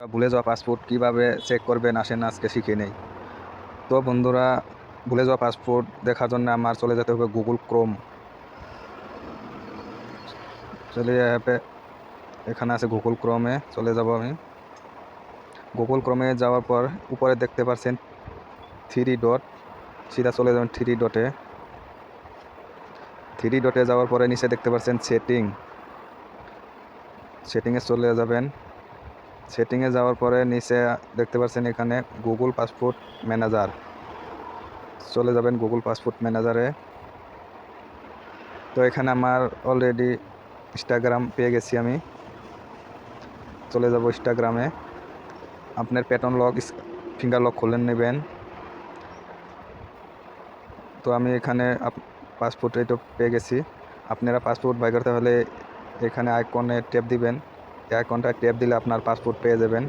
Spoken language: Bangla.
ভুলে যাওয়া পাসপোর্ট কীভাবে চেক করবেন, আসেন আজকে শিখে নেই। তো বন্ধুরা, ভুলে যাওয়া পাসপোর্ট দেখার জন্য আমার চলে যেতে হবে গুগল ক্রোম চলে অ্যাপে এখানে আছে গুগল ক্রোমে চলে যাব আমি। গুগল ক্রোমে যাওয়ার পর, উপরে দেখতে পাচ্ছেন থ্রি ডট সিধা চলে যাবেন থ্রি ডটে থ্রি ডটে যাওয়ার পরে নিচে দেখতে পাচ্ছেন সেটিং সেটিংয়ে চলে যাবেন। সেটিংয়ে যাওয়ার পরে নিচে দেখতে পাচ্ছেন এখানে গুগল পাসপোর্ট ম্যানেজার চলে যাবেন গুগল পাসপোর্ট ম্যানেজারে তো এখানে আমার অলরেডি ইনস্টাগ্রাম পেয়ে গেছি আমি। চলে যাব ইনস্টাগ্রামে আপনার প্যাটার্ন লক ফিঙ্গার লক খুলে নেবেন। তো আমি এখানে পাসপোর্ট এটা পেয়ে গেছি। আপনারা পাসপোর্ট বাই করতে হলে এখানে আইকনে ট্যাপ দিবেন। এই ঘন্টায় ট্যাপ দিলে আপনার পাসপোর্ট পেয়ে যাবেন।